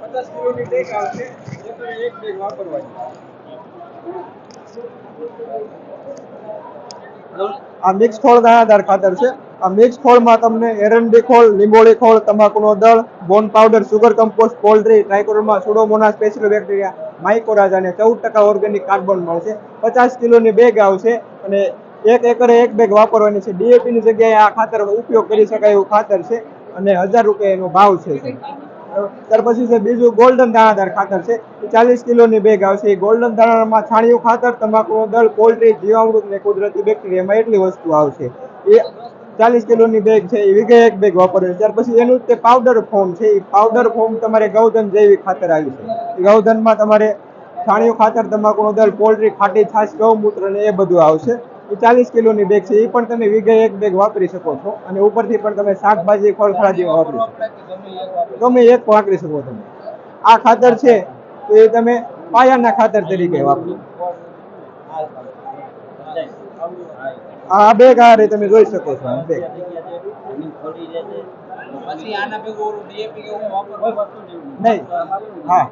પચાસ કિલોની બેગ આવશે એકરે એક બેગ વાપરવાની આ મિક્સ ખોળ દાણાદાર ખાતર છે આ મિક્સ ખોળમાં તમને એરંડી ખોળ, લીંબોળી ખોળ, તમાકુનો દળ bone powder sugar compost poultry trichoderma pseudomonas special bacteria માઇકોરાજ અને ચૌદ ટકા ઓર્ગેનિક કાર્બન મળશે. પચાસ કિલોની બેગ આવશે અને એક એકરે એક બેગ વાપરવાની છે. ડીએપીની જગ્યાએ આ ખાતર ઉપયોગ કરી શકાય એવું ખાતર છે અને હજાર રૂપિયા એનો ભાવ છે. ત્યાર પછી છે બીજું ગોલ્ડન દાણાદાર ખાતર છે. એ ચાલીસ કિલોની બેગ આવશે. એ ગોલ્ડન દાણામાં છાણિયું ખાતર, તમાકુનો દળ પોલ્ટ્રી જીવામૃત ને કુદરતી બેક્ટેરિયામાં એટલી વસ્તુ આવશે. એ ચાલીસ કિલોની બેગ છે, એ વીઘે એક બેગ છે. ત્યાર પછી એનું તે પાવડર ફોર્મ છે, એ પાવડર ફોર્મ તમારે ગૌધન જૈવિક ખાતર આવ્યું છે. ગૌધનમાં તમારે છાણિયું ખાતર તમાકુનો દળ પોલ્ટ્રી ખાટી, છાશ, ગૌમૂત્ર ને એ બધું આવશે. એ ચાલીસ કિલોની બેગ છે, એ પણ તમે વીઘે એક બેગ વાપરી શકો છો. અને ઉપરથી પણ તમે શાકભાજી ફળફળાજી વાપરી શકો ગમે એક વાપરી શકો તમે. આ ખાતર છે, તો એ તમે પાયાના ખાતર તરીકે વાપરો. આ બેગ આ રીતે તમે જોઈ શકો છો બેગ. નહીં હા.